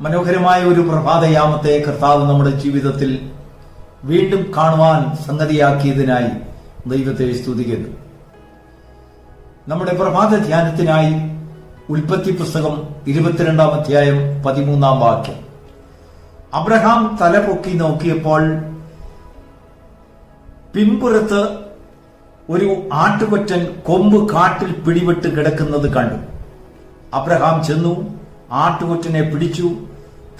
മനോഹരമായ ഒരു പ്രഭാതയാമത്തെ കർത്താവ് നമ്മുടെ ജീവിതത്തിൽ വീണ്ടും കാണുവാൻ സംഗതിയാക്കിയതിനായി ദൈവത്തെ സ്തുതിക്കുന്നു. നമ്മുടെ പ്രഭാത ധ്യാനത്തിനായി ഉൽപ്പത്തി പുസ്തകം ഇരുപത്തിരണ്ടാം അധ്യായം പതിമൂന്നാം വാക്യം. അബ്രഹാം തല പൊക്കി നോക്കിയപ്പോൾ പിമ്പുറത്ത് ഒരു ആട്ടുകൊറ്റൻ കൊമ്പ് കാട്ടിൽ പിടിവിട്ട് കിടക്കുന്നത് കണ്ടു. അബ്രഹാം ചെന്നു ആട്ടുകൊറ്റനെ പിടിച്ചു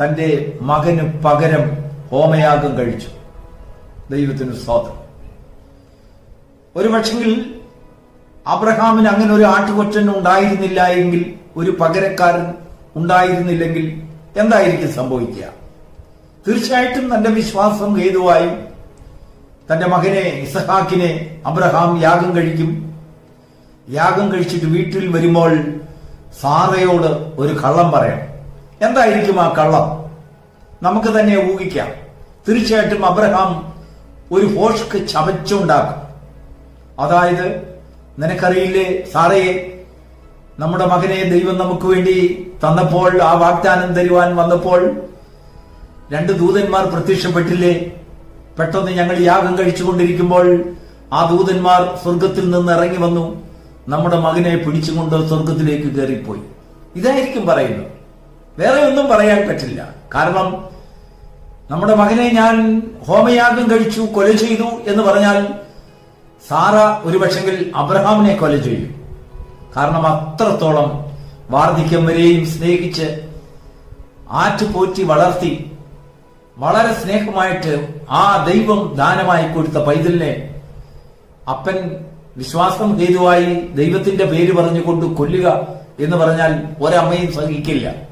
തന്റെ മകന് പകരം ഹോമയാഗം കഴിച്ചു. ദൈവത്തിന് സ്വാതം ഒരു പക്ഷെങ്കിൽ അബ്രഹാമിന് അങ്ങനെ ഒരു ആട്ടുകൊറ്റൻ ഉണ്ടായിരുന്നില്ല എങ്കിൽ ഒരു പകരക്കാരൻ ഉണ്ടായിരുന്നില്ലെങ്കിൽ എന്തായിരിക്കും സംഭവിക്കുക? തീർച്ചയായിട്ടും തന്റെ വിശ്വാസം ഹേതുവായും തന്റെ മകനെ ഇസഹാക്കിനെ അബ്രഹാം യാഗം കഴിക്കും. യാഗം കഴിച്ചിട്ട് വീട്ടിൽ വരുമ്പോൾ സാറയോട് ഒരു കള്ളം പറയണം. എന്തായിരിക്കും ആ കള്ളം? നമുക്ക് തന്നെ ഊഹിക്കാം. തീർച്ചയായിട്ടും അബ്രഹാം ഒരു ഹോഷ്ക്ക് ചവച്ചുണ്ടാക്കും. അതായത് നിനക്കറിയില്ലേ സാറയെ നമ്മുടെ മകനെ ദൈവം നമുക്ക് വേണ്ടി തന്നപ്പോൾ ആ വാഗ്ദാനം തരുവാൻ വന്നപ്പോൾ രണ്ട് ദൂതന്മാർ പ്രത്യക്ഷപ്പെട്ടില്ലേ? പെട്ടെന്ന് ഞങ്ങൾ യാഗം കഴിച്ചുകൊണ്ടിരിക്കുമ്പോൾ ആ ദൂതന്മാർ സ്വർഗത്തിൽ നിന്ന് ഇറങ്ങി വന്നു. നമ്മുടെ മകനെ പിടിച്ചുകൊണ്ട് സ്വർഗത്തിലേക്ക് കയറിപ്പോയി. ഇതായിരിക്കും പറയുന്നത്. വേറെ ഒന്നും പറയാൻ പറ്റില്ല. കാരണം നമ്മുടെ മകനെ ഞാൻ ഹോമയാഗം കഴിച്ചു കൊല ചെയ്തു എന്ന് പറഞ്ഞാൽ സാറ ഒരു പക്ഷെങ്കിൽ അബ്രഹാമിനെ കൊല ചെയ്യും. കാരണം അത്രത്തോളം വാർദ്ധക്യം വരെയും സ്നേഹിച്ച് ആറ്റുപോറ്റി വളർത്തി വളരെ സ്നേഹമായിട്ട് ആ ദൈവം ദാനമായി കൊടുത്ത പൈതലിനെ അപ്പൻ വിശ്വാസം ഹേതുവായി ദൈവത്തിന്റെ പേര് പറഞ്ഞുകൊണ്ട് കൊല്ലുക എന്ന് പറഞ്ഞാൽ ഒരമ്മയും സഹിക്കില്ല.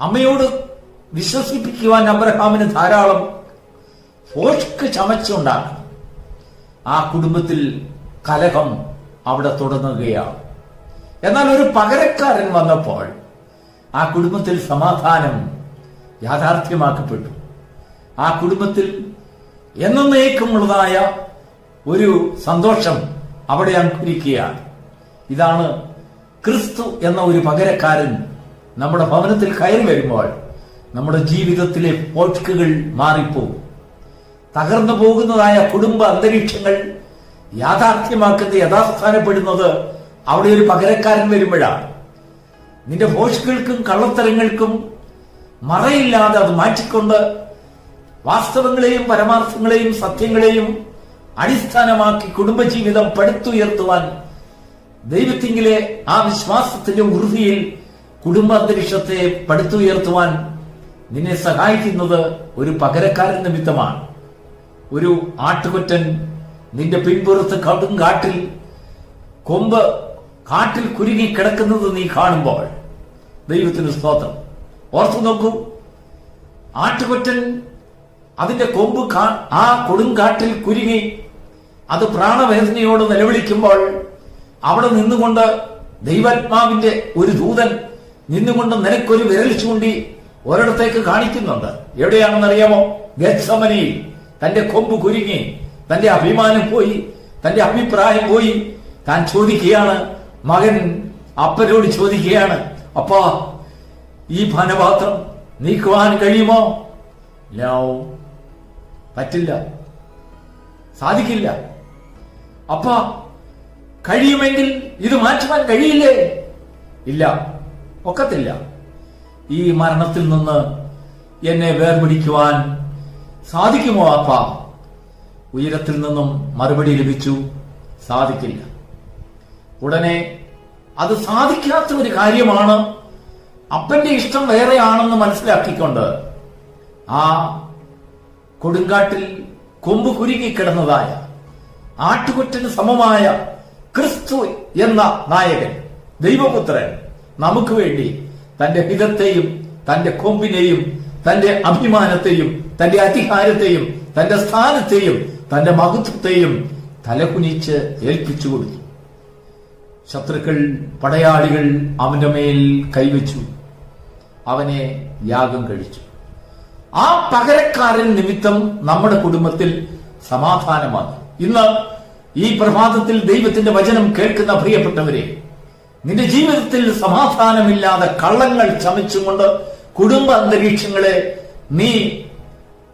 അമ്മയോട് വിശ്വസിപ്പിക്കുവാൻ അബ്രഹാമിന് ധാരാളം ഫോഷ്ക്ക് ചമച്ചുകൊണ്ടാണ് ആ കുടുംബത്തിൽ കലഹം അവിടെ തുടങ്ങുകയാണ്. എന്നാൽ ഒരു പകരക്കാരൻ വന്നപ്പോൾ ആ കുടുംബത്തിൽ സമാധാനം യാഥാർത്ഥ്യമാക്കപ്പെട്ടു. ആ കുടുംബത്തിൽ എന്നേക്കുമുള്ളതായ ഒരു സന്തോഷം അവിടെ അങ്കുരിക്കുകയാണ്. ഇതാണ് ക്രിസ്തു എന്ന ഒരു പകരക്കാരൻ നമ്മുടെ ഭവനത്തിൽ കയറി വരുമ്പോൾ നമ്മുടെ ജീവിതത്തിലെ പോറ്റുകൾ മാറിപ്പോകും. തകർന്നു പോകുന്നതായ കുടുംബ അന്തരീക്ഷങ്ങൾ യാഥാർത്ഥ്യമാക്കുന്ന യഥാസ്ഥാനപ്പെടുന്നത് അവിടെ ഒരു പകരക്കാരൻ വരുമ്പോഴാണ്. നിന്റെ ഭോഷ്കൾക്കും കള്ളത്തരങ്ങൾക്കും മറയില്ലാതെ അത് മാറ്റിക്കൊണ്ട് വാസ്തവങ്ങളെയും പരമാർത്ഥങ്ങളെയും സത്യങ്ങളെയും അടിസ്ഥാനമാക്കി കുടുംബജീവിതം പടുത്തുയർത്തുവാൻ ദൈവത്തിങ്കിലെ ആ വിശ്വാസത്തിന്റെ ഉറുതിയിൽ കുടുംബ അന്തരീക്ഷത്തെ പടുത്തുയർത്തുവാൻ നിന്നെ സഹായിക്കുന്നത് ഒരു പകരക്കാരൻ നിമിത്തമാണ്. ഒരു ആട്ടുകൊറ്റൻ നിന്റെ പിൻപുറത്ത് കടും കാട്ടിൽ കൊമ്പ് കാട്ടിൽ കുരുങ്ങി കിടക്കുന്നത് നീ കാണുമ്പോൾ. ദൈവത്തിന് സ്തോത്രം. ഓർത്തു നോക്കൂ ആട്ടുകൊറ്റൻ അതിന്റെ കൊമ്പ് ആ കൊടുങ്കാട്ടിൽ കുരുങ്ങി അത് പ്രാണവേദനയോട് നിലവിളിക്കുമ്പോൾ അവിടെ നിന്നുകൊണ്ട് ദൈവാത്മാവിന്റെ ഒരു ദൂതൻ നിന്നുകൊണ്ട് നിനക്കൊരു വിരൽ ചൂണ്ടി ഒരിടത്തേക്ക് കാണിക്കുന്നുണ്ട്. എവിടെയാണെന്നറിയാമോ? ഗത്സമനിയിൽ തന്റെ കൊമ്പ് കുരുങ്ങി. തന്റെ അഭിമാനം പോയി. തന്റെ അഭിപ്രായം പോയി. താൻ ചോദിക്കുകയാണ്. മകൻ അപ്പനോട് ചോദിക്കുകയാണ്. അപ്പാ ഈ പാനപാത്രം നീക്കുവാൻ കഴിയുമോ? ലോ പറ്റില്ല. സാധിക്കില്ല. അപ്പ കഴിയുമെങ്കിൽ ഇത് മാറ്റുവാൻ കഴിയില്ലേ? ഇല്ല. ഒക്കത്തില്ല. ഈ മരണത്തിൽ നിന്ന് എന്നെ വേർപിടിക്കുവാൻ സാധിക്കുമോ അപ്പ? ഉയരത്തിൽ നിന്നും മറുപടി ലഭിച്ചു. സാധിക്കില്ല. ഉടനെ അത് സാധിക്കാത്ത ഒരു കാര്യമാണ് അപ്പന്റെ ഇഷ്ടം വേറെയാണെന്ന് മനസ്സിലാക്കിക്കൊണ്ട് ആ കൊടുങ്കാട്ടിൽ കൊമ്പ് കുരുങ്ങിക്കിടന്നതായ ആട്ടുകൊറ്റന് സമമായ ക്രിസ്തു എന്ന നായകൻ ദൈവപുത്രൻ നമുക്ക് വേണ്ടി തന്റെ ഹിതത്തെയും തന്റെ കൊമ്പിനെയും തന്റെ അഭിമാനത്തെയും തന്റെ അധികാരത്തെയും തന്റെ സ്ഥാനത്തെയും തന്റെ മഹത്വത്തെയും തലകുനിച്ച് ഏൽപ്പിച്ചു കൊടുത്തു. ശത്രുക്കൾ പടയാളികൾ അവന്റെ മേൽ കൈവച്ചു. അവനെ യാഗം കഴിച്ചു. ആ പകരക്കാരൻ നിമിത്തം നമ്മുടെ കുടുംബത്തിൽ സമാധാനമാണ് ഇന്ന് ഈ പ്രഭാതത്തിൽ ദൈവത്തിന്റെ വചനം കേൾക്കുന്ന പ്രിയപ്പെട്ടവരെ നിന്റെ ജീവിതത്തിൽ സമാധാനമില്ലാതെ കള്ളങ്ങൾ ചമച്ചുകൊണ്ട് കുടുംബ അന്തരീക്ഷങ്ങളെ നീ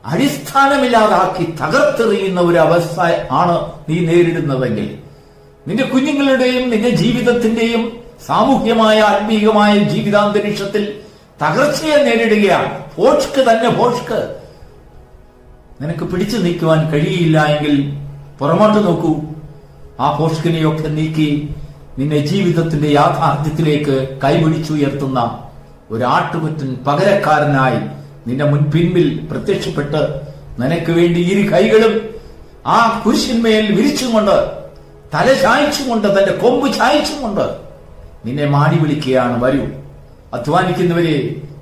അടിസ്ഥാനമില്ലാതാക്കി തകർത്തെറിയുന്ന ഒരു അവസ്ഥ ആണ് നീ നേരിടുന്നതെങ്കിൽ നിന്റെ കുഞ്ഞുങ്ങളുടെയും നിന്റെ ജീവിതത്തിന്റെയും സാമൂഹ്യമായ ആത്മീയമായ ജീവിതാന്തരീക്ഷത്തിൽ തകർച്ചയെ നേരിടുകയാണ് ഫോഷ്ക്ക് തന്നെ ഫോഷ്ക്ക് നിനക്ക് പിടിച്ചു നീക്കുവാൻ കഴിയില്ല എങ്കിൽ പുറമോട്ട് നോക്കൂ. ആ ഫോഷ്കിനെയൊക്കെ നീക്കി നിന്നെ ജീവിതത്തിന്റെ യാഥാർത്ഥ്യത്തിലേക്ക് കൈപിടിച്ചുയർത്തുന്ന ഒരു ആട്ടുകുറ്റൻ പകരക്കാരനായി നിന്റെ മുൻപിൻപിൽ പ്രത്യക്ഷപ്പെട്ട് നിനക്ക് വേണ്ടി ഇരു കൈകളും ആ കുരിശിന്മേൽ വിരിച്ചുകൊണ്ട് തല ചായച്ചുകൊണ്ട് തന്റെ കൊമ്പ് ചായച്ചുകൊണ്ട് നിന്നെ മാടി വിളിക്കുകയാണ് വരൂ. അധ്വാനിക്കുന്നവരെ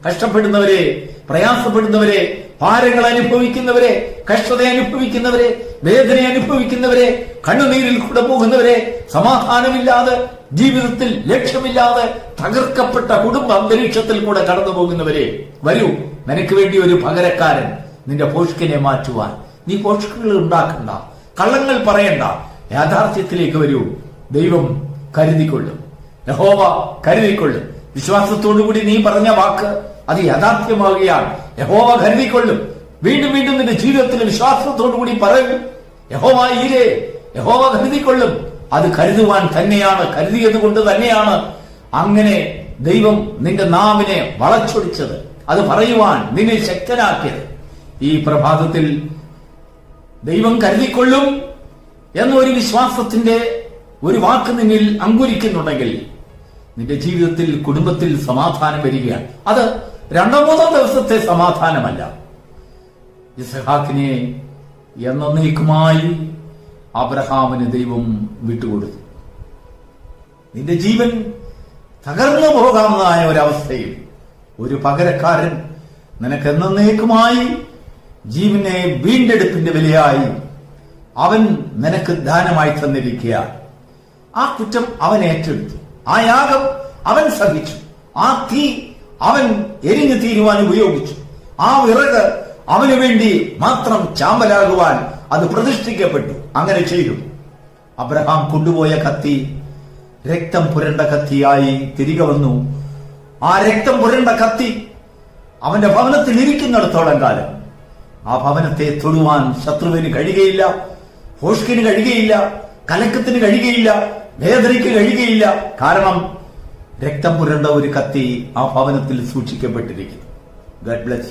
കഷ്ടപ്പെടുന്നവരെ പ്രയാസപ്പെടുന്നവരെ ഭാരങ്ങൾ അനുഭവിക്കുന്നവരെ കഷ്ടത അനുഭവിക്കുന്നവരെ വേദന അനുഭവിക്കുന്നവരെ കണ്ണുനീരിൽ കൂടെ പോകുന്നവരെ സമാധാനമില്ലാതെ ജീവിതത്തിൽ ലക്ഷ്യമില്ലാതെ തകർക്കപ്പെട്ട കുടുംബ അന്തരീക്ഷത്തിൽ കൂടെ കടന്നു പോകുന്നവരെ വരൂ നിനക്ക് വേണ്ടി ഒരു പകരക്കാരൻ നിന്റെ പോഷ്കിനെ മാറ്റുവാൻ. നീ പോഷകങ്ങൾ ഉണ്ടാക്കണ്ട കള്ളങ്ങൾ പറയണ്ട യാഥാർത്ഥ്യത്തിലേക്ക് വരൂ. ദൈവം കരുതിക്കൊള്ളും. യഹോവ കരുതിക്കൊള്ളും. വിശ്വാസത്തോടുകൂടി നീ പറഞ്ഞ വാക്ക് അത് യാഥാർത്ഥ്യമാവുകയാണ്. യഹോവ കരുതിക്കൊള്ളും. വീണ്ടും വീണ്ടും നിന്റെ ജീവിതത്തിൽ വിശ്വാസത്തോടുകൂടി പറയും. യഹോവ ഈരേ യഹോവ കരുതിക്കൊള്ളും. അത് കരുതുവാൻ തന്നെയാണ് കരുതിയത് കൊണ്ട് തന്നെയാണ് അങ്ങനെ ദൈവം നിന്റെ നാവിനെ വളച്ചൊടിച്ചത്. അത് പറയുവാൻ നിന്നെ ശക്തനാക്കിയത്. ഈ പ്രഭാതത്തിൽ ദൈവം കരുതിക്കൊള്ളും എന്നൊരു വിശ്വാസത്തിന്റെ ഒരു വാക്ക് നിന്നിൽ അങ്കുരിക്കുന്നുണ്ടെങ്കിൽ നിന്റെ ജീവിതത്തിൽ കുടുംബത്തിൽ സമാധാനം വരികയാണ്. അത് രണ്ടോ മൂന്നോ ദിവസത്തെ സമാധാനമല്ല. ഇസഹാക്കിനെ എന്നേക്കുമായി അബ്രഹാമിന് ദൈവം വിട്ടുകൊടുത്തു. നിന്റെ ജീവൻ തകർന്നു പോകാവുന്നതായ ഒരവസ്ഥയിൽ ഒരു പകരക്കാരൻ നിനക്ക് എന്നേക്കുമായി ജീവനെ വീണ്ടെടുപ്പിന്റെ വിലയായി അവൻ നിനക്ക് ദാനമായി തന്നിരിക്കുക. ആ കുറ്റം അവൻ ഏറ്റെടുത്തു. ആ യാഗം അവൻ സഹിച്ചു. ആ തീ അവൻ എരിഞ്ഞു തീരുവാൻ ഉപയോഗിച്ചു. ആ വിറക് അവന് വേണ്ടി മാത്രം ചാമ്പലാകുവാൻ അത് പ്രതിഷ്ഠിക്കപ്പെട്ടു. അങ്ങനെ ചെയ്തു. അബ്രഹാം കൊണ്ടുപോയ കത്തി രക്തം പുരണ്ട കത്തിയായി തിരികെ വന്നു. ആ രക്തം പുരണ്ട കത്തി അവന്റെ ഭവനത്തിൽ ഇരിക്കുന്നിടത്തോളം കാലം. ആ ഭവനത്തെ തൊടുവാൻ ശത്രുവിന് കഴിയുകയില്ല ഹോഷ്കിന് കഴിയുകയില്ല കലക്കത്തിന് കഴിയുകയില്ല വേദനയ്ക്ക് കഴിയുകയില്ല. കാരണം രക്തം പുരണ്ട ഒരു കത്തി ആ ഭവനത്തിൽ സൂക്ഷിക്കപ്പെട്ടിരിക്കുന്നു. ഗഡ് ബ്ലസ്